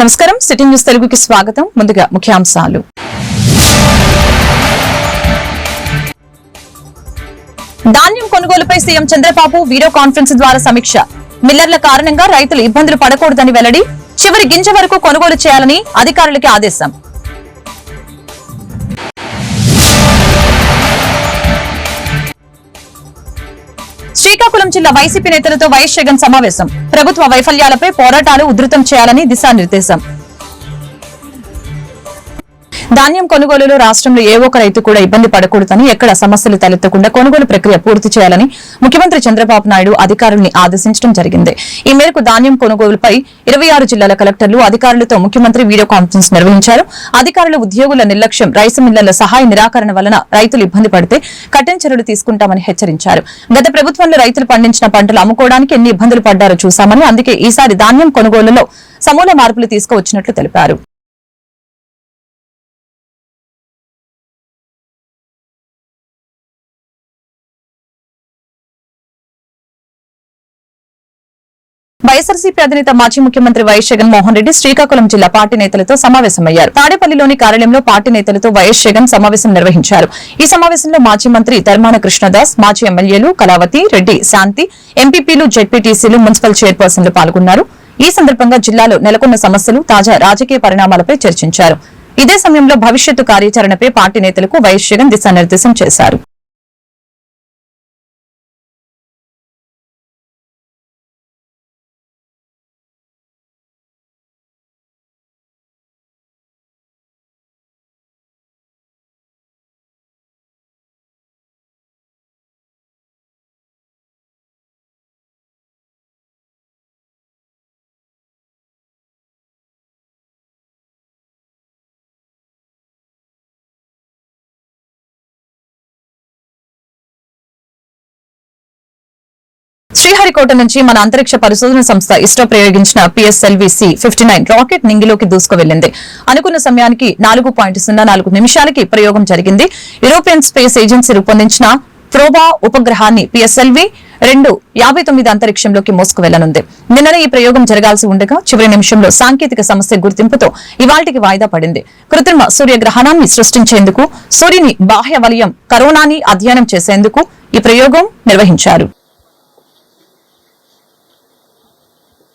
నమస్కారం. City news తెలుగుకి స్వాగతం. ముందుగా ముఖ్యాంశాలు. ధాన్యం కొనుగోలుపై సీఎం చంద్రబాబు వీడియో కాన్ఫరెన్స్ ద్వారా సమీక్ష. మిల్లర్ల కారణంగా రైతులు ఇబ్బందులు పడకూడదని వెల్లడి చివరి గింజ వరకు కొనుగోలు చేయాలని అధికారులకి ఆదేశం. శ్రీకాకుళం జిల్లా వైసీపీ నేతలతో వైఎస్ జగన్ సమావేశం. ప్రభుత్వ వైఫల్యాలపై పోరాటాలు ఉధృతం చేయాలని దిశానిర్దేశం. ధాన్యం కొనుగోలులో రాష్ట్రంలో ఏ ఒక్క రైతు కూడా ఇబ్బంది పడకూడదని ఎక్కడ సమస్యలు తలెత్తకుండా కొనుగోలు ప్రక్రియ పూర్తి చేయాలని ముఖ్యమంత్రి చంద్రబాబు నాయుడు అధికారుల్ని ఆదేశించడం జరిగింది. ఈ మేరకు ధాన్యం కొనుగోలుపై ఇరవై ఆరు జిల్లాల కలెక్టర్లు అధికారులతో ముఖ్యమంత్రి వీడియో కాన్ఫరెన్స్ నిర్వహించారు. అధికారుల ఉద్యోగుల నిర్లక్ష్యం రైసు మిల్లర్ల సహాయ నిరాకరణ వలన రైతులు ఇబ్బంది పడితే కఠిన చర్యలు తీసుకుంటామని హెచ్చరించారు. గత ప్రభుత్వంలో రైతులు పండించిన పంటలు అమ్ముకోవడానికి ఎన్ని ఇబ్బందులు పడ్డారో చూశామని అందుకే ఈసారి ధాన్యం కొనుగోలులో సమూల మార్పులు తీసుకువచ్చినట్లు తెలిపారు. వైఎస్ఆర్సీపీ అధినేత మాజీ ముఖ్యమంత్రి వైఎస్ జగన్మోహన్ రెడ్డి శ్రీకాకుళం జిల్లా పార్టీ నేతలతో సమావేశమయ్యారు. తాడేపల్లిలోని కార్యాలయంలో పార్టీ నేతలతో వైఎస్ జగన్ సమావేశం నిర్వహించారు. ఈ సమావేశంలో మాజీ మంత్రి ధర్మాన కృష్ణదాస్ మాజీ ఎమ్మెల్యేలు కళావతి రెడ్డి శాంతి ఎంపీపీలు జెడ్పీటీసీలు మున్సిపల్ చైర్పర్సన్లు పాల్గొన్నారు. ఈ సందర్భంగా జిల్లాలో నెలకొన్న సమస్యలు తాజా రాజకీయ పరిణామాలపై చర్చించారు. ఇదే సమయంలో భవిష్యత్తు కార్యాచరణపై పార్టీ నేతలకు వైఎస్ జగన్ దిశానిర్దేశం చేశారు. శ్రీహరికోట నుంచి మన అంతరిక్ష పరిశోధన సంస్థ ఇస్రో ప్రయోగించిన PSLV C fifty nine rocket నింగిలోకి దూసుకువెళ్ళింది అనుకున్న సమయానికి నాలుగు పాయింట్ సున్నా నాలుగు నిమిషాలకి ప్రయోగం జరిగింది. యూరోపియన్ స్పేస్ ఏజెన్సీ రూపొందించిన ప్రోబా ఉపగ్రహాన్ని పిఎస్ఎల్వి రెండు యాభై తొమ్మిది అంతరిక్షంలోకి మోసుకు వెళ్ళనుంది నిన్ననే ఈ ప్రయోగం జరగాల్సి ఉండగా చివరి నిమిషంలో సాంకేతిక సమస్య గుర్తింపుతో ఇవాళకి వాయిదా పడింది. కృత్రిమ సూర్యగ్రహణాన్ని సృష్టించేందుకు సూర్యుని బాహ్య వలయం కరోనాని అధ్యయనం చేసేందుకు ఈ ప్రయోగం నిర్వహించారు.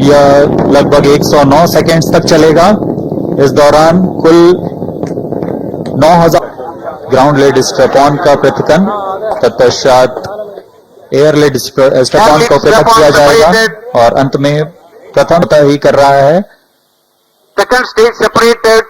यह लगभग 109 सेकेंड्स तक चलेगा इस दौरान कुल 9000 ग्राउंड लेड स्ट्रेपॉन का पृथकन तत्पश्चात एयर लेड स्ट्रेपॉन को पृथक किया जाएगा और अंत में प्रथम तय ही कर रहा है Second stage separated.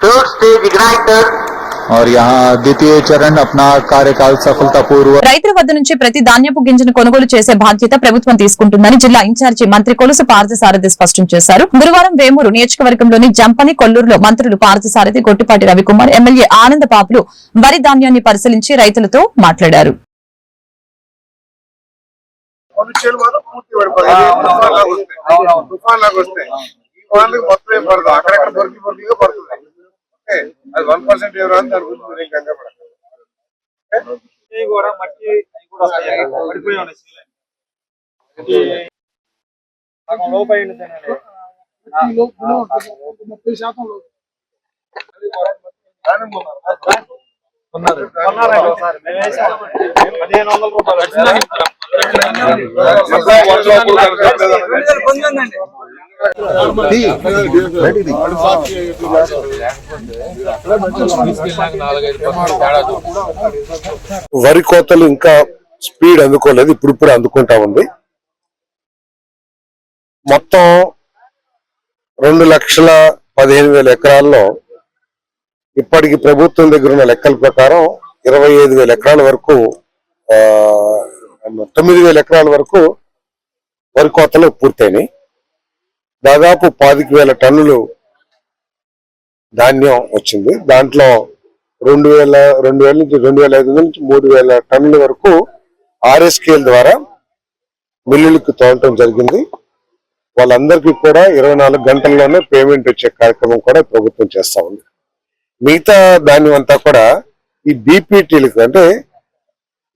Third stage ignited. और यहाँ द्वितीय चरण अपना कार्यकाल सफलतापूर्वक రైతుల వద్ద నుంచి ప్రతి ధాన్యపు గింజను కొనుగోలు చేసే బాధ్యత ప్రభుత్వం తీసుకుంటుందని జిల్లా ఇన్ఛార్జి మంత్రి కొలుసు పార్థసారథి స్పష్టం చేశారు గురువారం వేమూరు నియోజకవర్గంలోని జంపని కొల్లూరులో మంత్రులు పార్థసారథి గొట్టిపాటి రవికుమార్ ఎమ్మెల్యే ఆనంద బాబులు వరి ధాన్యాన్ని పరిశీలించి రైతులతో మాట్లాడారు మనుష్యులు మాత్రం పూర్తి పడిపోతాయి తుఫాన్ లాగా వస్తాయి తుఫాన్ లాగా వస్తాయి ఈ వాళ్ళకి మొత్తం ఏం పడదు అక్కడక్కడ దొరికి దొరికిగా పడుతుంది ఓకే అది వన్ పర్సెంట్ ఎవరు అని దాని గురించి. మేము వేసాం. పదిహేను వందల రూపాయలు. వరి కోతలు ఇంకా స్పీడ్ అందుకోలేదు ఇప్పుడు ఇప్పుడు అందుకుంటా ఉంది. మొత్తం రెండు లక్షల పదిహేను వేల ఎకరాల్లో ఇప్పటికి ప్రభుత్వం దగ్గర ఉన్న లెక్కల ప్రకారం ఇరవై ఐదు వేల ఎకరాల వరకు తొమ్మిది వేల ఎకరాల వరకు వరి కోతలు పూర్తయినాయి. దాదాపు పాతిక వేల టన్నులు ధాన్యం వచ్చింది. దాంట్లో రెండు వేల రెండు వేల నుంచి రెండు వేల ఐదు వందల నుంచి మూడు వేల టన్నుల వరకు ఆర్ఎస్కేల్ ద్వారా మిల్లులకు తోలటం జరిగింది. వాళ్ళందరికీ కూడా ఇరవై నాలుగు గంటల్లోనే పేమెంట్ వచ్చే కార్యక్రమం కూడా ప్రభుత్వం చేస్తా ఉంది. మిగతా ధాన్యం అంతా కూడా ఈ బీపీటీలకు అంటే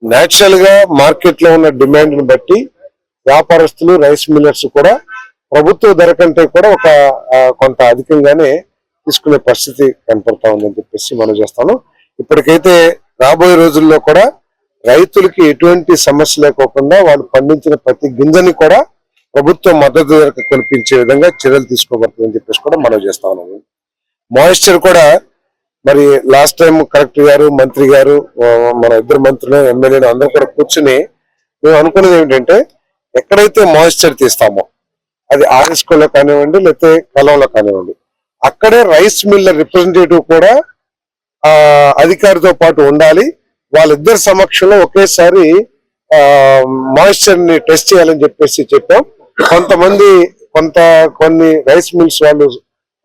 నేచురల్గా మార్కెట్లో ఉన్న డిమాండ్ని బట్టి వ్యాపారస్తులు రైస్ మిల్లర్స్ కూడా ప్రభుత్వ ధర కంటే కూడా ఒక కొంత అధికంగానే తీసుకునే పరిస్థితి కనపడతా ఉందని చెప్పేసి మనం చేస్తాను. ఇప్పటికైతే రాబోయే రోజుల్లో కూడా రైతులకి ఎటువంటి సమస్య లేకోకుండా వాళ్ళు పండించిన ప్రతి గింజని కూడా ప్రభుత్వం మద్దతు ధరకు కొనిపించే విధంగా చర్యలు తీసుకోబడుతుందని చెప్పేసి కూడా మనం చేస్తా ఉన్నాము. మాయిశ్చర్ కూడా మరి లాస్ట్ టైం కలెక్టర్ గారు మంత్రి గారు మన ఇద్దరు మంత్రులు ఎమ్మెల్యేలు అందరూ కూడా కూర్చుని మేము అనుకున్నది ఏంటంటే ఎక్కడైతే మాయిశ్చర్ తీస్తామో అది ఆర్ఎస్కోలో కానివ్వండి లేకపోతే కలంలో కానివ్వండి. అక్కడే రైస్ మిల్ల రిప్రజెంటేటివ్ కూడా ఆ అధికారితో పాటు ఉండాలి. వాళ్ళిద్దరి సమక్షంలో ఒకేసారి ఆ మాయిశ్చర్ని టెస్ట్ చేయాలని చెప్పేసి చెప్పాం. కొంతమంది కొంత కొన్ని రైస్ మిల్స్ వాళ్ళు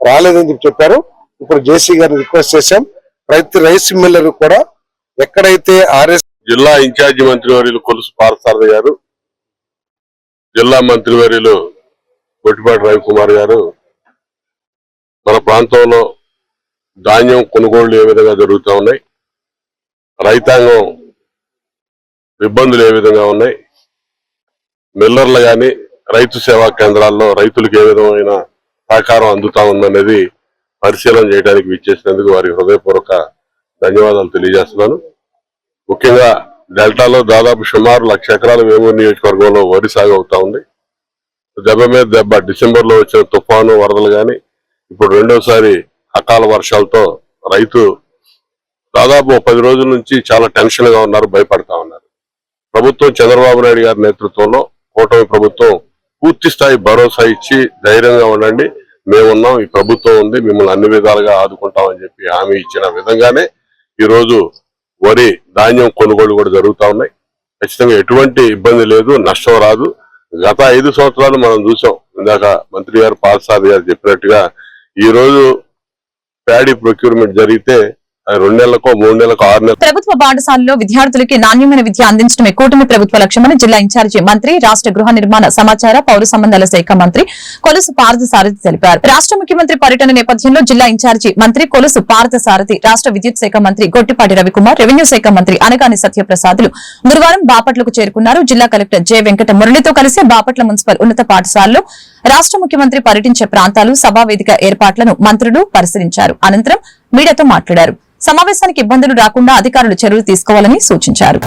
రాలేదని చెప్పి చెప్పారు. ఇప్పుడు జేసీ గారిని రిక్వెస్ట్ చేశాం. ప్రతి రైస్ మిల్లర్ కూడా ఎక్కడైతే ఆర్ఎస్ జిల్లా ఇన్ఛార్జి మంత్రివర్యులు కొలుసు పారసారథి గారు జిల్లా మంత్రివర్యులు కొట్టిపాటి రవికుమార్ గారు మన ప్రాంతంలో ధాన్యం కొనుగోళ్ళు ఏ విధంగా జరుగుతూ ఉన్నాయి? రైతాంగం ఇబ్బందులు ఏ విధంగా ఉన్నాయి? మిల్లర్లు కానీ రైతు సేవా కేంద్రాల్లో రైతులకు ఏ విధమైన సహకారం అందుతా ఉందనేది పరిశీలన చేయడానికి విచ్చేసినందుకు వారి హృదయపూర్వక ధన్యవాదాలు తెలియజేస్తున్నాను. ముఖ్యంగా డెల్టాలో దాదాపు సుమారు లక్ష ఎకరాల వేమూరు నియోజకవర్గంలో వరి సాగు అవుతా ఉంది. దెబ్బ మీద దెబ్బ డిసెంబర్లో వచ్చిన తుఫాను వరదలు గాని ఇప్పుడు రెండోసారి అకాల వర్షాలతో రైతు దాదాపు పది రోజుల నుంచి చాలా టెన్షన్గా ఉన్నారు భయపడతా ఉన్నారు. ప్రభుత్వం చంద్రబాబు నాయుడు గారి నేతృత్వంలో కూటమి ప్రభుత్వం పూర్తి స్థాయి భరోసా ఇచ్చి ధైర్యంగా ఉండండి. మేమున్నాం ఈ ప్రభుత్వం ఉంది మిమ్మల్ని అన్ని విధాలుగా ఆదుకుంటామని చెప్పి హామీ ఇచ్చిన విధంగానే ఈరోజు వరి ధాన్యం కొనుగోలు కూడా జరుగుతా ఉన్నాయి. ఖచ్చితంగా ఎటువంటి ఇబ్బంది లేదు నష్టం రాదు. గత ఐదు సంవత్సరాలు మనం చూసాం. ఇందాక మంత్రి గారు పాల్సాది గారు చెప్పినట్టుగా ఈరోజు ప్యాడీ ప్రొక్యూర్మెంట్ జరిగితే రెండు నెలలకు మూడు నెలలకు ఆరు నెలలు ప్రభుత్వ పాఠశాలలో విద్యార్థులకి నాణ్యమైన విద్య అందించడమే కూటమి ప్రభుత్వ లక్ష్యమని జిల్లా ఇన్ఛార్జి మంత్రి రాష్ట్ర గృహ నిర్మాణ సమాచార పౌర సంబంధాల శాఖ మంత్రి కొలుసు పార్థసారథి తెలిపారు. రాష్ట్ర ముఖ్యమంత్రి పర్యటన నేపథ్యంలో జిల్లా ఇన్ఛార్జి మంత్రి కొలుసు పార్థసారథి రాష్ట్ర విద్యుత్ శాఖ మంత్రి గొట్టిపాటి రవికుమార్ రెవెన్యూ శాఖ మంత్రి అనగాని సత్యప్రసాద్లు గురువారం బాపట్లకు చేరుకున్నారు. జిల్లా కలెక్టర్ జె వెంకట మురళితో కలిసి బాపట్ల మున్సిపల్ ఉన్నత పాఠశాలలో రాష్ట్ర ముఖ్యమంత్రి పర్యటించే ప్రాంతాలు సభావేదిక ఏర్పాట్లను మంత్రులు పరిశీలించారు. అనంతరం మీడియాతో మాట్లాడారు. సమావేశానికి ఇబ్బందులు రాకుండా అధికారులు చర్యలు తీసుకోవాలని సూచించారు.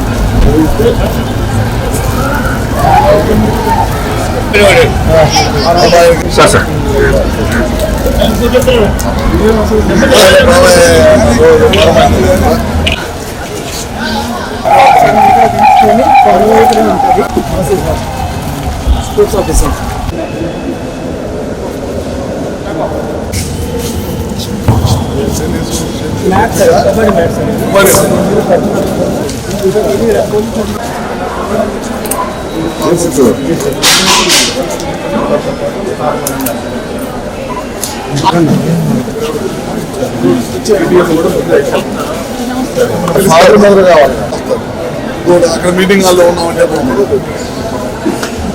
అక్కడ మీటింగ్ హాల్లో ఉన్నామంటే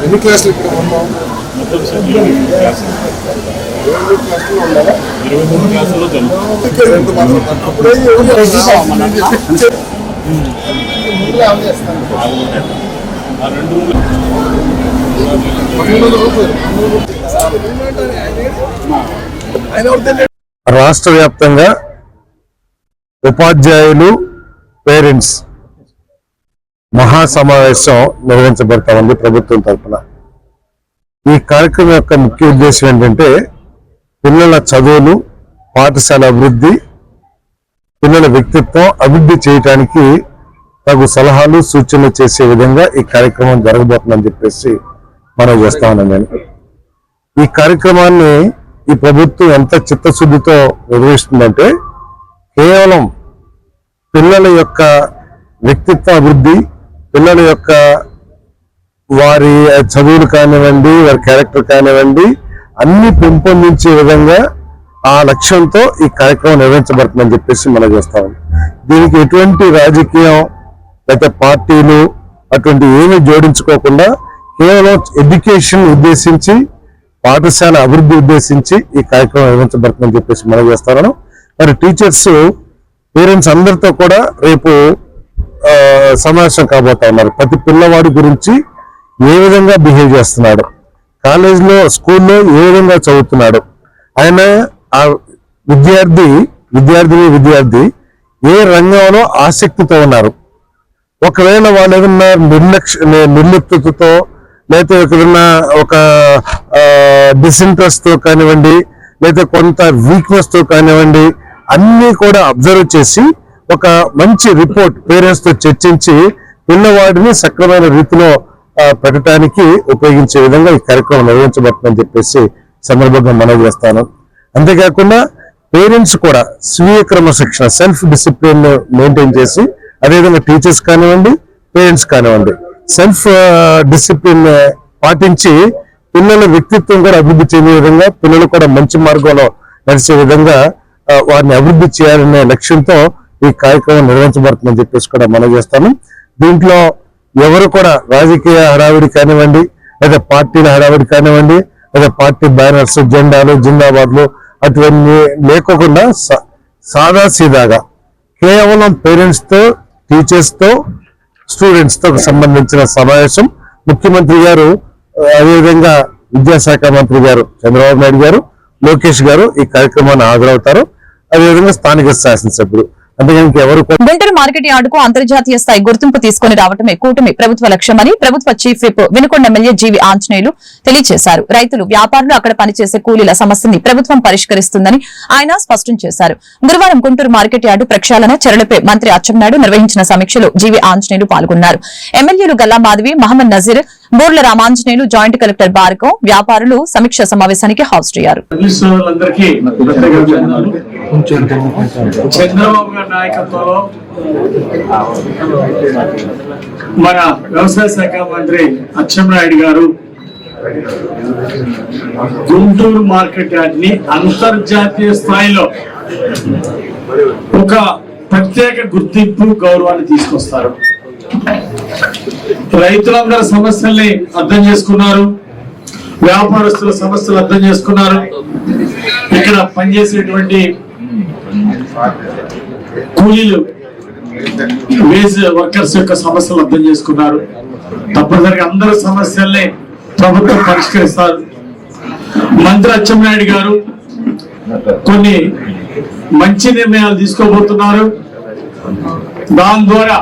ఎన్ని క్లాసులు ఇక్కడ ఉన్నాం? రాష్ట్ర వ్యాప్తంగా ఉపాధ్యాయులు పేరెంట్స్ మహా సమావేశం నిర్వహించబడతా ఉంది ప్రభుత్వం తరఫున ఈ కార్యక్రమం యొక్క ముఖ్య ఉద్దేశం ఏంటంటే పిల్లల చదువులు పాఠశాల అభివృద్ధి పిల్లల వ్యక్తిత్వం అభివృద్ధి చేయడానికి తగు సలహాలు సూచనలు చేసే విధంగా ఈ కార్యక్రమం జరగబోతుందని చెప్పేసి మనం చేస్తా ఉన్నాం నేను. ఈ కార్యక్రమాన్ని ఈ ప్రభుత్వం ఎంత చిత్తశుద్ధితో నిర్వహిస్తుందంటే కేవలం పిల్లల యొక్క వ్యక్తిత్వ అభివృద్ధి పిల్లల యొక్క వారి చదువులు కానివ్వండి వారి క్యారెక్టర్ కానివ్వండి అన్ని పెంపొందించే విధంగా ఆ లక్ష్యంతో ఈ కార్యక్రమం నిర్వహించబడుతుందని చెప్పేసి మనం చేస్తాం దీనికి ఎటువంటి రాజకీయం లేకపోతే పార్టీలు అటువంటి ఏమీ జోడించుకోకుండా కేవలం ఎడ్యుకేషన్ ఉద్దేశించి పాఠశాల అభివృద్ధి ఉద్దేశించి ఈ కార్యక్రమం నిర్వహించబడుతుందని చెప్పేసి మనం చేస్తాను మరి టీచర్స్ పేరెంట్స్ అందరితో కూడా రేపు సమావేశం కాబోతా ఉన్నారు. ప్రతి పిల్లవాడి గురించి ఏ విధంగా బిహేవ్ చేస్తున్నాడు? కాలేజీలో స్కూల్లో ఏ విధంగా చదువుతున్నాడు. ఆయన ఆ విద్యార్థి విద్యార్థిని విద్యార్థి ఏ రంగంలో ఆసక్తితో ఉన్నారు. ఒకవేళ వాళ్ళు ఏదన్నా నిర్లక్ష్య నిర్లిప్తతో లేకపోతే ఏదన్నా ఒక డిసింట్రెస్ట్తో కానివ్వండి లేకపోతే కొంత వీక్నెస్తో కానివ్వండి అన్నీ కూడా అబ్జర్వ్ చేసి ఒక మంచి రిపోర్ట్ పేరెంట్స్తో చర్చించి పిల్లవాడిని సక్రమైన రీతిలో పెట్టడానికి ఉపయోగించే విధంగా ఈ కార్యక్రమం నిర్వహించబడుతుందని చెప్పేసి సందర్భంగా మనవి చేస్తాను. అంతేకాకుండా పేరెంట్స్ కూడా స్వీయ క్రమశిక్షణ సెల్ఫ్ డిసిప్లిన్ మెయింటైన్ చేసి అదేవిధంగా టీచర్స్ కానివ్వండి పేరెంట్స్ కానివ్వండి సెల్ఫ్ డిసిప్లిన్ పాటించి పిల్లల వ్యక్తిత్వం కూడా అభివృద్ధి చెందే విధంగా పిల్లలు కూడా మంచి మార్గంలో నడిచే విధంగా వారిని అభివృద్ధి చేయాలనే లక్ష్యంతో ఈ కార్యక్రమం నిర్వహించబడుతుందని చెప్పేసి కూడా మనం చేస్తాను. దీంట్లో ఎవరు కూడా రాజకీయ హడావిడి కానివ్వండి లేదా పార్టీల హడావిడి కానివ్వండి లేదా పార్టీ బ్యానర్స్ జెండాలు జిందాబాద్లు అటువంటి లేకోకుండా సా- సాదా సీదాగా కేవలం పేరెంట్స్తో టీచర్స్తో స్టూడెంట్స్తో సంబంధించిన సమావేశం. ముఖ్యమంత్రి గారు అదేవిధంగా విద్యాశాఖ మంత్రి గారు చంద్రబాబు నాయుడు గారు లోకేష్ గారు ఈ కార్యక్రమాన్ని హాజరవుతారు. అదేవిధంగా స్థానిక శాసనసభ్యులు గుంటూరు మార్కెట్ యార్డుకు అంతర్జాతీయ స్థాయి గుర్తింపు తీసుకుని రావటమే కూటమి ప్రభుత్వ లక్ష్యమని ప్రభుత్వ chief whip Vinukonda MLA GV Anjaneyulu తెలియజేశారు రైతులు వ్యాపారులు అక్కడ పనిచేసే కూలీల సమస్యని ప్రభుత్వం పరిష్కరిస్తుందని ఆయన స్పష్టం చేశారు. గురువారం గుంటూరు మార్కెట్ యార్డు ప్రక్షాళన చర్యలపై మంత్రి అచ్చెన్నాయుడు నిర్వహించిన సమీక్షలో జీవి ఆంజనేయులు పాల్గొన్నారు. ఎమ్మెల్యేలు గల్లా మాధవి మహమ్మద్ నజీర్ బూర్ల రామాంజనేయులు జాయింట్ కలెక్టర్ భార్గవ్ వ్యాపారులు సమీక్ష సమావేశానికి హాజరయ్యారు. అయ్యారు నాయకత్వంలో మన వ్యవసాయ శాఖ మంత్రి అచ్చెన్నాయుడు గారు గుంటూరు మార్కెట్ యార్డ్ని అంతర్జాతీయ స్థాయిలో ఒక ప్రత్యేక గుర్తింపు గౌరవాన్ని తీసుకొస్తారు. రైతులందరి సమస్యల్ని అర్థం చేసుకున్నారు. వ్యాపారస్తుల సమస్యలు అర్థం చేసుకున్నారు. ఇక్కడ పనిచేసేటువంటి కూలీలు వేజ్ వర్కర్స్ యొక్క సమస్యలు అర్థం చేసుకున్నారు. తప్పనిసరిగా అందరి సమస్యల్ని ప్రభుత్వం పరిష్కరిస్తారు. మంత్రి అచ్చెన్నాయుడు గారు కొన్ని మంచి నిర్ణయాలు తీసుకోబోతున్నారు. దాని ద్వారా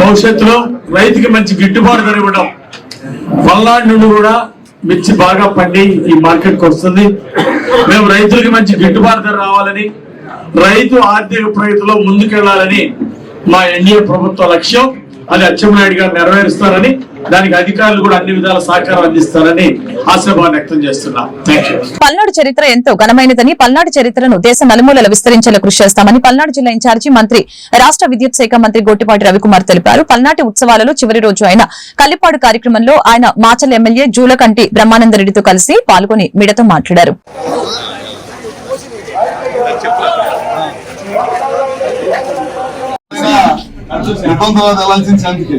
భవిష్యత్తులో రైతుకి మంచి గిట్టుబాటు ధర ఇవ్వడం పల్నాడు నుండి కూడా మిర్చి బాగా పండి ఈ మార్కెట్కి వస్తుంది. మేము రైతులకి మంచి గిట్టుబాటు ధర రావాలని రైతు ఆర్థిక ప్రగతిలో ముందుకెళ్ళాలని మా ఎన్డీఏ ప్రభుత్వ లక్ష్యం. అది అచ్చెన్నాయుడు గారు నెరవేరుస్తారని దానికి అధికారులు కూడా అన్ని విధాల సహకారం అందిస్తారని ఆశాభావం వ్యక్తం చేస్తున్నా. పల్నాడు చరిత్ర ఎంతో ఘనమైనదని పల్నాడు చరిత్రను దేశ నలుమూలల విస్తరించేలా కృషి చేస్తామని పల్నాడు జిల్లా ఇన్ఛార్జి మంత్రి రాష్ట్ర విద్యుత్ శాఖ మంత్రి గోటిపాటి రవికుమార్ తెలిపారు. పల్నాటి ఉత్సవాలలో చివరి రోజు అయిన కల్లిపాడు కార్యక్రమంలో ఆయన మాచల్ ఎమ్మెల్యే జూలకంటి బ్రహ్మానందరెడ్డితో కలిసి పాల్గొని మీడతో మాట్లాడారు. నిబంధనలు వెళ్ళాల్సింది అందుకే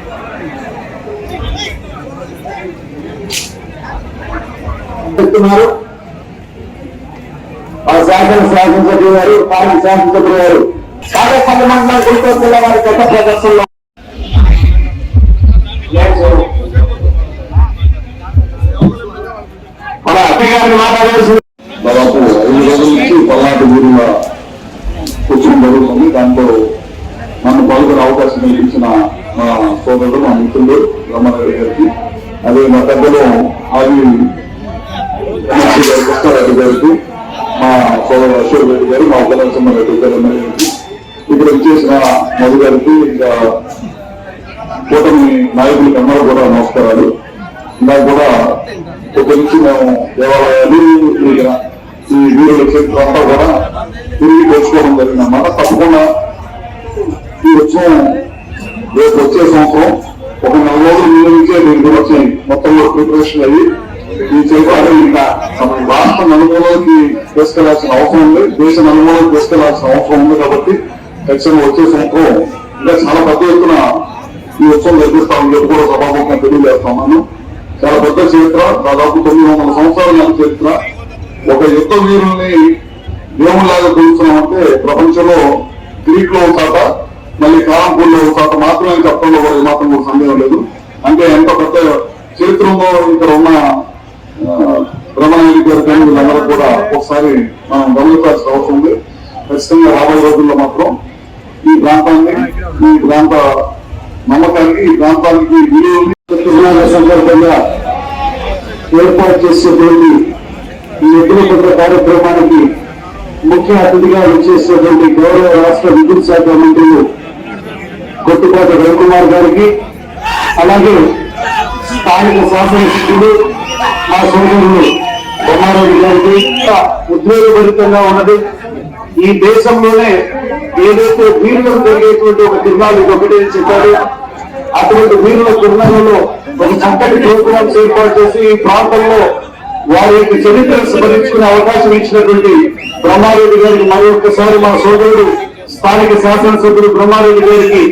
చెప్తున్నారు ఆ శాసన శాసనసభ్యులు గారు పార్టీ శాసనసభ్యులు గారు కాకపల్లి మండలం గుంటూరు జిల్లా వారి గత ప్రదర్శనలో మన అత్తగారిని మాట్లాడాల్సి దాదాపు ఐదు రోజుల నుంచి పల్నాటి ఊరిలో కూర్చొని జరుగుతుంది. దాంట్లో నన్ను పాల్గొనే అవకాశం కల్పించిన మా సోదరుడు మా మిత్రుడు రమణారెడ్డి గారికి అదే మా పెద్దలు ఆది కృష్ణారెడ్డి గారికి మా సోదరు అశోక్ రెడ్డి గారు మా ఉదయసింహారెడ్డి గారు ఇక్కడ ఇచ్చేసిన మధు గారికి ఇంకా కూటమి నాయకులకి అందరూ కూడా నమస్కారాలు. ఇందాక కూడా ఒక నుంచి మేము దేవాలయాలు ఈ ఈ వీరుల క్షేత్రం అంతా కూడా తిరిగి తెచ్చుకోవడం జరిగిందన్నమాట తప్పకుండా ఈ ఉత్సవం రేపు వచ్చే సంవత్సరం ఒక నెల రోజుల ముందు నుంచే దీని గురించి మొత్తంలో ప్రిపరేషన్ అయ్యి ఈ చేపట్టే ఇంకా మన రాష్ట్ర నలుమూలకి తీసుకెళ్ళాల్సిన అవసరం ఉంది దేశ నలుమూలకి తీసుకెళ్ళాల్సిన అవసరం ఉంది కాబట్టి ఖచ్చితంగా వచ్చే సంవత్సరం ఇంకా చాలా పెద్ద ఎత్తున ఈ ఉత్సవం నిర్మిస్తామని చెప్పి కూడా సభాముఖంగా తెలియజేస్తున్నాను చాలా పెద్ద చరిత్ర దాదాపు తొమ్మిది వందల సంవత్సరాల నాటి చరిత్ర. ఒక యుద్ధ వీరుల్ని దేవుళ్ళలాగా పిలుస్తున్నామంటే ప్రపంచంలో గ్రీక్లో ఒక చాట మళ్ళీ కాలంపూర్లో ఒక చాట మాత్రమే చెప్పడంలో కూడా ఏమాత్రం కూడా సందేహం లేదు. అంటే ఎంత పెద్ద చరిత్రంలో ఇక్కడ ఉన్న బ్రహ్మనాయుడు గారి కానీ కూడా ఒకసారి మనం గమనించాల్సిన అవసరం ఉంది. ఖచ్చితంగా రాబోయే రోజుల్లో మాత్రం ఈ ప్రాంతాన్ని ఈ ప్రాంత నమ్మకానికి ఈ ప్రాంతానికి విలువల్ని సందర్భంగా ఏర్పాటు చేసేటువంటి ఈ ఎద్దుల కార్యక్రమానికి ముఖ్య అతిథిగా వచ్చేసేటువంటి గౌరవ రాష్ట్ర విద్యుత్ శాఖ మంత్రులు కొట్టుకోట రవికుమార్ గారికి అలాగే స్థానిక శాసనసభ్యులు మా సోదరులు బొమ్మారెడ్డి గారికి ఉద్వేగభరితంగా ఉన్నది. ఈ దేశంలోనే ఏదైతే వీరులకు జరిగేటువంటి ఒక తిరునాళ్ళు ఒకటి అని చెప్పారు అటువంటి వీరుల తిరునాళ్ళలో ఒక చక్కటి ప్రోగ్రామ్స్ ఏర్పాటు చేసి ఈ ప్రాంతంలో వారి యొక్క చరిత్రను స్మరించుకునే అవకాశం ఇచ్చినటువంటి బ్రహ్మారెడ్డి గారికి మరి ఒక్కసారి మా సోదరుడు స్థానిక శాసనసభ్యుడు బ్రహ్మారెడ్డి గారికి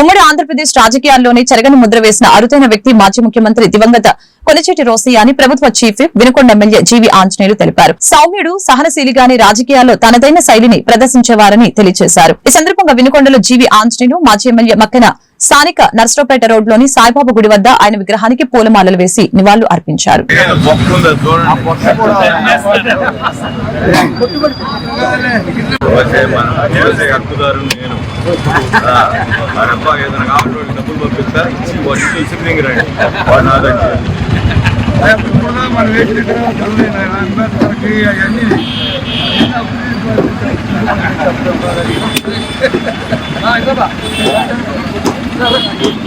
ఉమ్మడి ఆంధ్రప్రదేశ్ రాజకీయాల్లోనే చెరగని ముద్ర వేసిన అరుదైన వ్యక్తి మాజీ ముఖ్యమంత్రి దివంగత కొనిచేటి రోసయ్య అని ప్రభుత్వ chief Vinukonda MLA GV Anjaneyulu తెలిపారు. సౌమ్యుడు సహనశీలిగాని రాజకీయాల్లో తనదైన శైలిని ప్రదర్శించేవారని తెలియజేశారు. ఈ సందర్భంగా వినుకొండలో జీవి ఆంజనేయులు మాజీ ఎమ్మెల్యే మక్కన స్థానిక నర్సరావుపేట రోడ్లోని సాయిబాబా గుడి వద్ద ఆయన విగ్రహానికి పూలమాలలు వేసి నివాళులు అర్పించారు. హక్కుదారు నేను డిసిప్లింగ్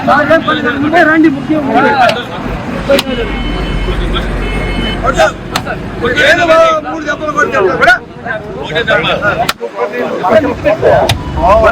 రండి నాదంటే మనం అంబేద్కర్కి అవన్నీ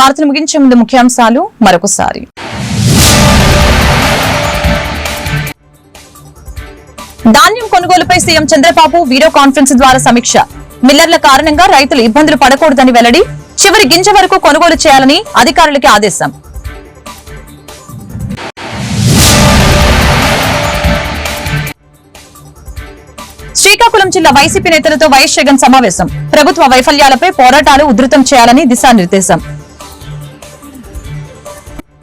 వార్తలు ముగించే ముందు ముఖ్యాంశాలు మరొకసారి. ధాన్యం కొనుగోలుపై సీఎం చంద్రబాబు వీడియో కాన్ఫరెన్స్ ద్వారా సమీక్ష. మిల్లర్ల కారణంగా రైతులు ఇబ్బందులు పడకూడదని వెల్లడి చివరి గింజ వరకు కొనుగోలు చేయాలని అధికారులకి ఆదేశం. శ్రీకాకుళం జిల్లా వైసీపీ నేతలతో వైఎస్ జగన్ సమావేశం. ప్రభుత్వ వైఫల్యాలపై పోరాటాలు ఉధృతం చేయాలని దిశానిర్దేశం.